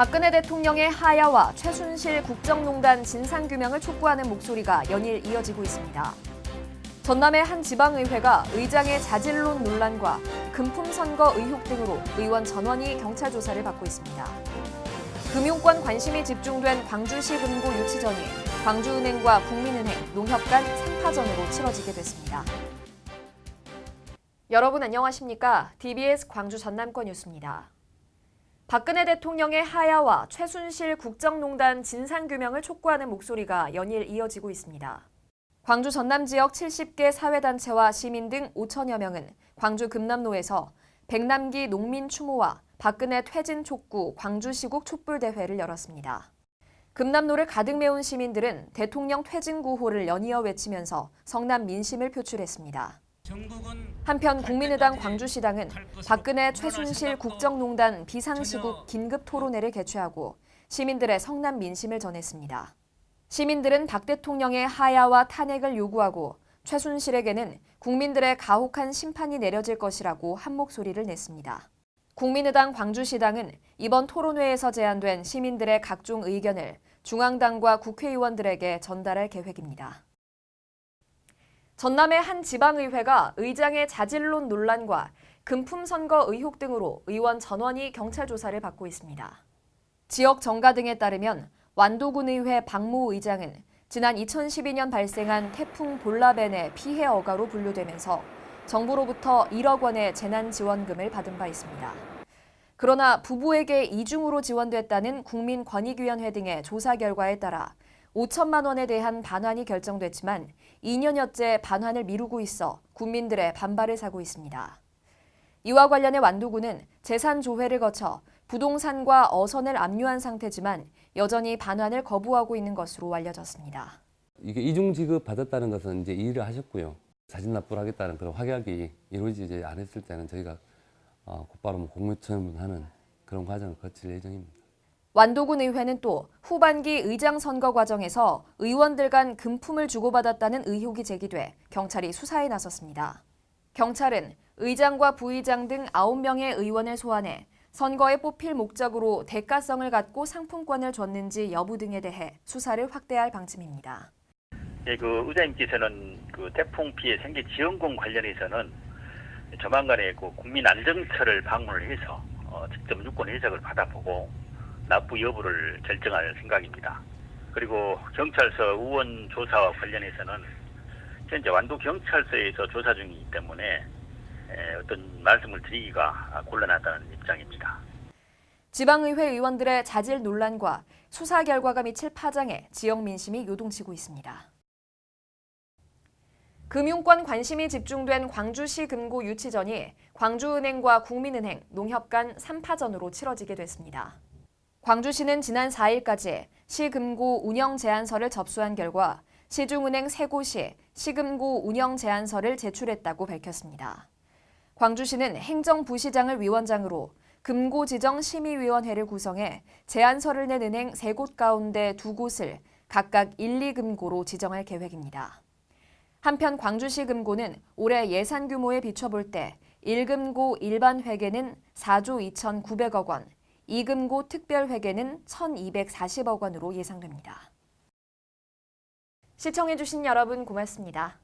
박근혜 대통령의 하야와 최순실 국정농단 진상규명을 촉구하는 목소리가 연일 이어지고 있습니다. 전남의 한 지방의회가 의장의 자질론 논란과 금품 선거 의혹 등으로 의원 전원이 경찰 조사를 받고 있습니다. 금융권 관심이 집중된 광주시 금고 유치전이 광주은행과 국민은행, 농협 간 3파전으로 치러지게 됐습니다. 여러분 안녕하십니까? DBS 광주 전남권 뉴스입니다. 박근혜 대통령의 하야와 최순실 국정농단 진상규명을 촉구하는 목소리가 연일 이어지고 있습니다. 광주 전남 지역 70개 사회단체와 시민 등 5천여 명은 광주 금남로에서 백남기 농민 추모와 박근혜 퇴진 촉구 광주시국 촛불대회를 열었습니다. 금남로를 가득 메운 시민들은 대통령 퇴진 구호를 연이어 외치면서 성남 민심을 표출했습니다. 한편 국민의당 광주시당은 박근혜 최순실 국정농단 비상시국 긴급 토론회를 개최하고 시민들의 성남 민심을 전했습니다. 시민들은 박 대통령의 하야와 탄핵을 요구하고 최순실에게는 국민들의 가혹한 심판이 내려질 것이라고 한 목소리를 냈습니다. 국민의당 광주시당은 이번 토론회에서 제안된 시민들의 각종 의견을 중앙당과 국회의원들에게 전달할 계획입니다. 전남의 한 지방의회가 의장의 자질론 논란과 금품 선거 의혹 등으로 의원 전원이 경찰 조사를 받고 있습니다. 지역 정가 등에 따르면 완도군의회 박모 의장은 지난 2012년 발생한 태풍 볼라벤의 피해 어가로 분류되면서 정부로부터 1억 원의 재난 지원금을 받은 바 있습니다. 그러나 부부에게 이중으로 지원됐다는 국민권익위원회 등의 조사 결과에 따라 5천만 원에 대한 반환이 결정됐지만 2년여째 반환을 미루고 있어 국민들의 반발을 사고 있습니다. 이와 관련해 완도군은 재산 조회를 거쳐 부동산과 어선을 압류한 상태지만 여전히 반환을 거부하고 있는 것으로 알려졌습니다. 이게 이중 지급 받았다는 것은 이제 이의를 하셨고요. 자진 납부를 하겠다는 그런 확약이 이루어지지 않았을 때는 저희가 어, 곧바로 뭐 공무처분하는 그런 과정을 거칠 예정입니다. 완도군 의회는 또 후반기 의장 선거 과정에서 의원들 간 금품을 주고받았다는 의혹이 제기돼 경찰이 수사에 나섰습니다. 경찰은 의장과 부의장 등 9명의 의원을 소환해 선거에 뽑힐 목적으로 대가성을 갖고 상품권을 줬는지 여부 등에 대해 수사를 확대할 방침입니다. 예, 그 의장님께서는 그 태풍 피해 생계 지원금 관련해서는 조만간에 그 국민 안정처를 방문을 해서 어, 직접 유권 해석을 받아보고 납부 여부를 결정할 생각입니다. 그리고 경찰서 의원 조사와 관련해서는 현재 완도 경찰서에서 조사 중이기 때문에 에, 어떤 말씀을 드리기가 곤란하다는 입장입니다. 지방의회 의원들의 자질 논란과 수사 결과가 미칠 파장에 지역 민심이 요동치고 있습니다. 금융권 관심이 집중된 광주시 금고 유치전이 광주은행과 국민은행, 농협 간 3파전으로 치러지게 됐습니다. 광주시는 지난 4일까지 시금고 운영 제안서를 접수한 결과 시중은행 세 곳이 시금고 운영 제안서를 제출했다고 밝혔습니다. 광주시는 행정부시장을 위원장으로 금고 지정 심의위원회를 구성해 제안서를 낸 은행 세 곳 가운데 두 곳을 각각 1, 2금고로 지정할 계획입니다. 한편 광주시 금고는 올해 예산 규모에 비춰볼 때 1금고 일반 회계는 4조 2,900억 원, 2금고 특별 회계는 1,240억 원으로 예상됩니다. 시청해주신 여러분 고맙습니다.